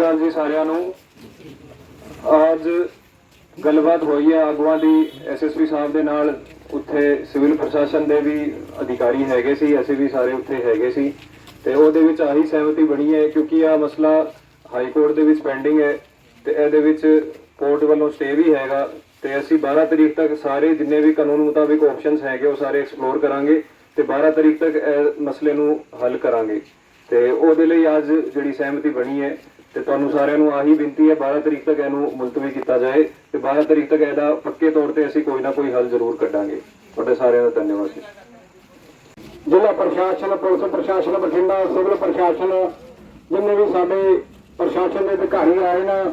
ਅਕਾਲ ਜੀ ਸਾਰਿਆਂ ਨੂੰ। ਅੱਜ ਗੱਲਬਾਤ ਹੋਈ ਹੈ ਆਗੂਆਂ ਦੀ। ਐਸਐਸਪੀ ਸਾਹਿਬ ਦੇ ਨਾਲ ਉੱਥੇ ਸਿਵਲ ਪ੍ਰਸ਼ਾਸਨ ਦੇ ਵੀ ਅਧਿਕਾਰੀ ਹੈਗੇ ਸੀ, ਅਸੀਂ ਵੀ ਸਾਰੇ ਉੱਥੇ ਹੈਗੇ ਸੀ। ਤੇ ਉਹਦੇ ਵਿੱਚ ਆਹੀ ਸਹਿਮਤੀ ਬਣੀ ਹੈ ਕਿਉਂਕਿ ਆ ਮਸਲਾ ਹਾਈ ਕੋਰਟ ਦੇ ਵਿੱਚ ਪੈਂਡਿੰਗ ਹੈ ਤੇ ਇਹਦੇ ਵਿੱਚ ਕੋਰਟ ਵੱਲੋਂ ਸਟੇ ਵੀ ਹੈਗਾ ਤੇ ਅਸੀਂ 12 ਤਰੀਕ ਤੱਕ ਸਾਰੇ ਜਿੰਨੇ ਵੀ ਕਾਨੂੰਨ ਮੁਤਾਬਿਕ ਆਪਸ਼ਨਸ ਹੈਗੇ ਉਹ ਸਾਰੇ ਐਕਸਪਲੋਰ ਕਰਾਂਗੇ ਤੇ 12 ਤਰੀਕ ਤੱਕ ਇਹ ਮਸਲੇ ਨੂੰ ਹੱਲ ਕਰਾਂਗੇ। ਤੇ ਉਹਦੇ ਲਈ ਅੱਜ ਜਿਹੜੀ ਸਹਿਮਤੀ ਬਣੀ ਹੈ ਤੇ ਤੁਹਾਨੂੰ ਸਾਰਿਆਂ ਨੂੰ ਆਹੀ ਬੇਨਤੀ ਹੈ 12 ਤਰੀਕ ਤੱਕ ਇਹਨੂੰ ਮੁਲਤਵੀ ਕੀਤਾ ਜਾਏ ਤੇ 12 ਤਰੀਕ ਤੱਕ ਇਹਦਾ ਪੱਕੇ ਤੌਰ ਤੇ ਅਸੀਂ ਕੋਈ ਨਾ ਕੋਈ ਹੱਲ ਜ਼ਰੂਰ ਕੱਢਾਂਗੇ। ਤੁਹਾਡੇ ਸਾਰਿਆਂ ਦਾ ਧੰਨਵਾਦ ਜੀ। ਜ਼ਿਲ੍ਹਾ ਪ੍ਰਸ਼ਾਸਨ, ਪੁਲਿਸ ਪ੍ਰਸ਼ਾਸਨ, ਬਠਿੰਡਾ ਸਿਵਲ ਪ੍ਰਸ਼ਾਸਨ, ਜਿੰਨੇ ਵੀ ਸਾਡੇ ਪ੍ਰਸ਼ਾਸਨ ਦੇ ਅਧਿਕਾਰੀ ਆਏ ਨਾ,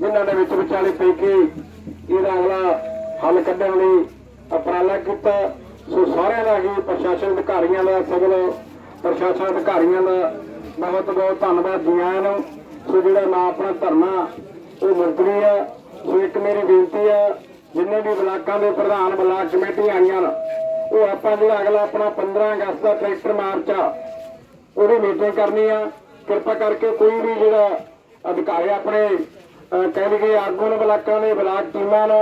ਜਿਨ੍ਹਾਂ ਨੇ ਵਿੱਚ ਵਿਚਾਲੇ ਪੈ ਕੇ ਇਹਦਾ ਅਗਲਾ ਹੱਲ ਕੱਢਣ ਲਈ ਉਪਰਾਲਾ ਕੀਤਾ, ਸੋ ਸਾਰਿਆਂ ਦਾ ਹੀ ਪ੍ਰਸ਼ਾਸਨ ਅਧਿਕਾਰੀਆਂ ਦਾ, ਸਿਵਲ ਪ੍ਰਸ਼ਾਸਨ ਅਧਿਕਾਰੀਆਂ ਦਾ ਬਹੁਤ ਬਹੁਤ ਧੰਨਵਾਦ ਜੀ ਆਇਆਂ ਨੂੰ ਸੋ ਜਿਹੜਾ ਨਾ ਆਪਣਾ ਧਰਨਾ, ਉਹ ਮੁਲਤਵੀ ਆ ਸੋ ਇੱਕ ਮੇਰੀ ਬੇਨਤੀ ਆ ਜਿੰਨੇ ਵੀ ਬਲਾਕਾਂ ਦੇ ਪ੍ਰਧਾਨ ਬਲਾਕ ਕਮੇਟੀ ਆਈਆਂ ਨੇ, ਉਹ ਆਪਾਂ ਜਿਹੜਾ ਅਗਲਾ ਆਪਣਾ 15 ਅਗਸਤ ਦਾ ਟਰੈਕਟਰ ਮਾਰਚ ਆ, ਉਹਦੀ ਮੀਟਿੰਗ ਕਰਨੀ ਆ। ਕਿਰਪਾ ਕਰਕੇ ਕੋਈ ਵੀ ਜਿਹੜਾ ਅਧਿਕਾਰੀ ਆਪਣੇ ਕਹਿ ਲਈਏ ਆਗੂ ਨੇ ਬਲਾਕਾਂ ਦੇ ਬਲਾਕ ਟੀਮਾਂ ਨੇ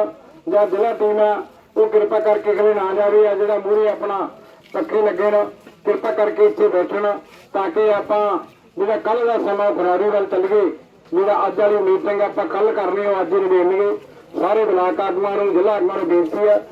ਜਾਂ ਜ਼ਿਲ੍ਹਾ ਟੀਮਾਂ ਉਹ ਕਿਰਪਾ ਕਰਕੇ ਖਲੇ ਨਾ ਜਾਵੇ ਆ ਜਿਹੜਾ ਮੂਹਰੇ ਆਪਣਾ ਪੱਕੇ ਲੱਗੇ ਨੇ, ਕਿਰਪਾ ਕਰਕੇ ਇੱਥੇ ਬੈਠਣ, ਤਾਂ ਕਿ ਆਪਾਂ ਜਿਹੜਾ ਕੱਲ ਦਾ ਸਮਾਂ ਫਰਾਰੀ ਵੱਲ ਚੱਲ ਚੱਲੀਏ ਜਿਹੜਾ ਅੱਜ ਵਾਲੀ ਮੀਟਿੰਗ ਆਪਾਂ ਕੱਲ ਕਰਨੀ ਉਹ ਅੱਜ ਹੀ ਨਿਬੇੜਨਗੇ। ਸਾਰੇ ਬਲਾਕ ਆਗੂਆਂ ਨੂੰ, ਜ਼ਿਲ੍ਹਾ ਆਗੂਆਂ ਨੂੰ ਬੇਨਤੀ ਹੈ